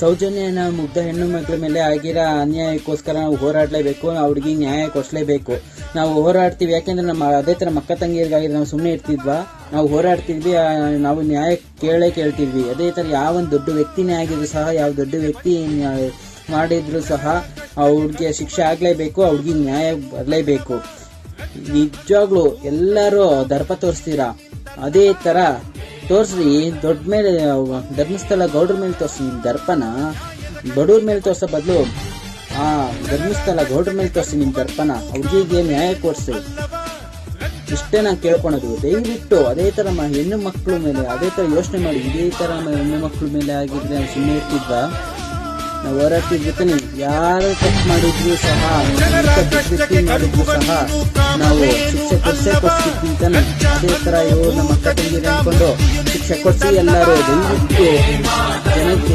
ಸೌಜನ್ಯನ ಮುಗ್ಧ ಹೆಣ್ಣು ಮಕ್ಕಳ ಮೇಲೆ ಆಗಿರೋ ಅನ್ಯಾಯಕ್ಕೋಸ್ಕರ ನಾವು ಹೋರಾಡಲೇಬೇಕು ಅವ್ರಿಗೆ ನ್ಯಾಯ ಕೊಡಿಸ್ಲೇಬೇಕು. ನಾವು ಹೋರಾಡ್ತೀವಿ, ಯಾಕೆಂದ್ರೆ ನಮ್ಮ ಅದೇ ಥರ ಮಕ್ಕ ತಂಗಿಯರಿಗಾಗಿ ನಾವು ಸುಮ್ಮನೆ ಇರ್ತಿದ್ವಾ? ನಾವು ಹೋರಾಡ್ತಿದ್ವಿ ನಾವು ನ್ಯಾಯ ಕೇಳೇ ಕೇಳ್ತಿದ್ವಿ. ಅದೇ ಥರ ಯಾವ ಒಂದು ದೊಡ್ಡ ವ್ಯಕ್ತಿನೇ ಆಗಿದ್ರು ಸಹ, ಯಾವ ದೊಡ್ಡ ವ್ಯಕ್ತಿ ಮಾಡಿದರೂ ಸಹ ಅವ್ರಿಗೆ ಶಿಕ್ಷೆ ಆಗಲೇಬೇಕು ಅವ್ರಿಗೆ ನ್ಯಾಯ ಬರಲೇಬೇಕು. ನಿಜವಾಗ್ಲು ಎಲ್ಲರೂ ದರ್ಪ ತೋರಿಸ್ತೀರಾ? ಅದೇ ತರ ತೋರ್ಸ್ರಿ ದೊಡ್ಡ ಮೇಲೆ ಧರ್ಮಸ್ಥಳ ಗೌಡ್ರ ಮೇಲೆ ತೋರಿಸಿ ನಿಮ್ಮ ದರ್ಪನ ಬಡವ್ರ ಮೇಲೆ ತೋರಿಸೋ ಬದಲು, ಆ ಧರ್ಮಸ್ಥಳ ಗೌಡ್ರ ಮೇಲೆ ತೋರಿಸಿ ನಿಮ್ಮ ದರ್ಪಣ ಅವ್ರಿಗೆ ನ್ಯಾಯ ಕೊಡ್ಸಿ. ಇಷ್ಟೇ ನಾನು ಕೇಳ್ಕೊಳೋದು. ದಯವಿಟ್ಟು ಅದೇ ಥರ ಹೆಣ್ಣು ಮಕ್ಕಳ ಮೇಲೆ, ಅದೇ ಥರ ಯೋಚನೆ ಮಾಡಿ. ಇದೇ ಥರ ಹೆಣ್ಣು ಮಕ್ಕಳ ಮೇಲೆ ಆಗಿದ್ರೆ ಸುಮ್ಮನೆ ಇರ್ತಿದ್ವಾ? ನಾವು ಹೋರಾಡ್ತಿದ್ವಿ ತಾನೆ ಯಾರು ತಪ್ಪು ಮಾಡಿದ್ರು ಸಹ ಮಾಡಿದ್ರು ಸಹ ನಾವು ಶಿಕ್ಷೆ ಕೊಡ್ಸೇ ಕೊಡ್ತಿದ್ವಿ ತಾನೆ ಅದೇ ತರ ಇವ್ರು ನಮ್ಮ ಅಕ್ಕ ತಂಗಿರು ಅನ್ಕೊಂಡು ಶಿಕ್ಷೆ ಕೊಡ್ಸಿ ಎಲ್ಲರೂ